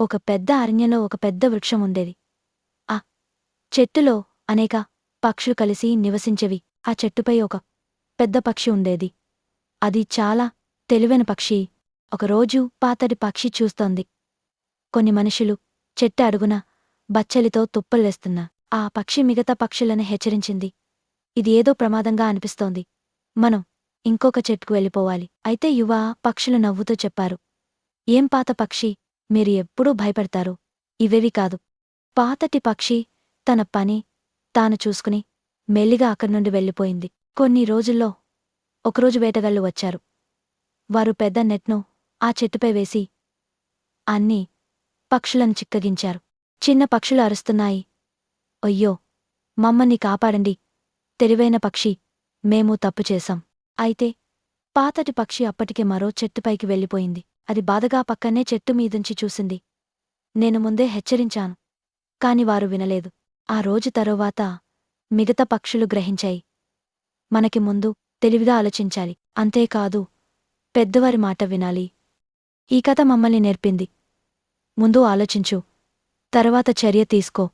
ఒక పెద్ద అరణ్యంలో ఒక పెద్ద వృక్షం ఉండేది. ఆ చెట్టులో అనేక పక్షులు కలిసి నివసించేవి. ఆ చెట్టుపై ఒక పెద్ద పక్షి ఉండేది. అది చాలా తెలివైన పక్షి. ఒకరోజు పాతటి పక్షి చూస్తోంది. కొన్ని మనుషులు చెట్టు అడుగున బచ్చలితో తుప్పల్లేస్తున్నా ఆ పక్షి మిగతా పక్షులను హెచ్చరించింది. ఇది ఏదో ప్రమాదంగా అనిపిస్తోంది. మనం ఇంకొక చెట్టుకు వెళ్ళిపోవాలి. అయితే యువ పక్షులు నవ్వుతూ చెప్పారు. ఏం పాత పక్షి? మీరు ఎప్పుడూ భయపడతారు. ఇవేవి కాదు. పాతటి పక్షి తన పని తాను చూసుకుని మెల్లిగా అక్కడి నుండి వెళ్ళిపోయింది. కొన్ని రోజుల్లో ఒకరోజు వేటగాళ్ళు వచ్చారు. వారు పెద్ద నెట్ను ఆ చెట్టుపై వేసి అన్నీ పక్షులను చిక్కగించారు. చిన్న పక్షులు అరుస్తున్నాయి. అయ్యో! మమ్మల్ని కాపాడండి. తెలివైన పక్షి మేము తప్పు చేశాం. అయితే పాతటి పక్షి అప్పటికే మరో చెట్టుపైకి వెళ్ళిపోయింది. అది బాధగా పక్కనే చెట్టు మీదుంచి చూసింది. నేను ముందే హెచ్చరించాను. కాని వారు వినలేదు. ఆ రోజు తరువాత మిగతా పక్షులు గ్రహించాయి. మనకి ముందు తెలివిగా ఆలోచించాలి. అంతేకాదు పెద్దవారి మాట వినాలి. ఈ కథ మమ్మల్ని నేర్పింది. ముందు ఆలోచించు. తరువాత చర్య తీసుకో.